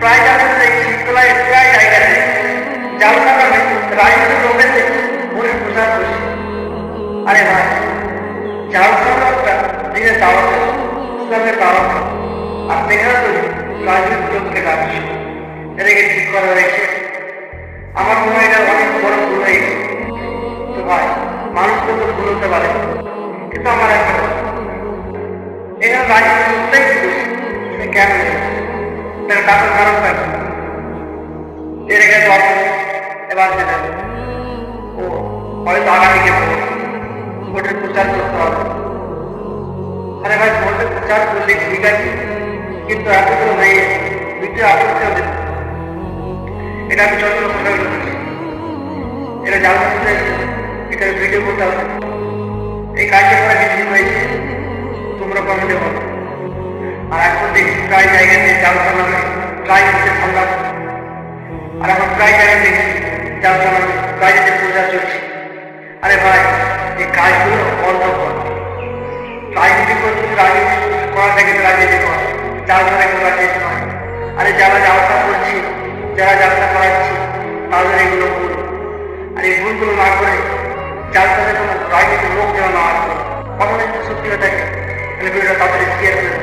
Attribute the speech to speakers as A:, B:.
A: প্রায় জালখানা দেখছি প্রায় প্রায় জায়গাতে জালখানা রাজনীতি লোকেদের ভোটের প্রচার করছে আরে ভাই জালখানাটা দিনে দাওয়াত ইসলামের দাওয়াত আর দেখা তো রাজনীতি লোককে ডাকছে এটাকে ঠিক করা হয়েছে আমার মনে হয় এটা অনেক বড় ভুল হয়ে তো ভাই, মানুষ তো ভুল হতে পারে। কিন্তু আমার একটা এরা রাজনীতি দোষ সে কেন তার কারণ এর অর্থ এবার সেটা ও হয়তো ভোটের প্রচার করতে হবে। আরে ভাই, ভোটের প্রচার করলে ঠিক আছে, কিন্তু এতগুলো মেয়ে দ্বিতীয় আপত্তি হবে এটা আমি যত এটা জানতে এটা ভিডিও করতে হবে? এই কাজটা করা কিছু হয়েছে? প্রায় জায়গাতে জাল চালানো প্রায় হচ্ছে ঠান্ডা আর এখন প্রায় জায়গায় দেখছি জাল চালানো প্রায় যাতে প্রচার চলছে। আরে ভাই, এই কাজগুলো বন্ধ কর রাজনীতি করতে রাজনীতি করা থেকে রাজনীতি কর জাল চালা রাজনীতি নয় আরে যারা যাত্রা করছি, যারা যাত্রা করাচ্ছি, তাদের এগুলো ভুল। আর এই ভুলগুলো না করে যার সাথে কোনো রাজনীতির লোক যেন না আসে কখনো সত্যি হয়ে থাকে, তাহলে ভিডিওটা তাড়াতাড়ি শেয়ার করে।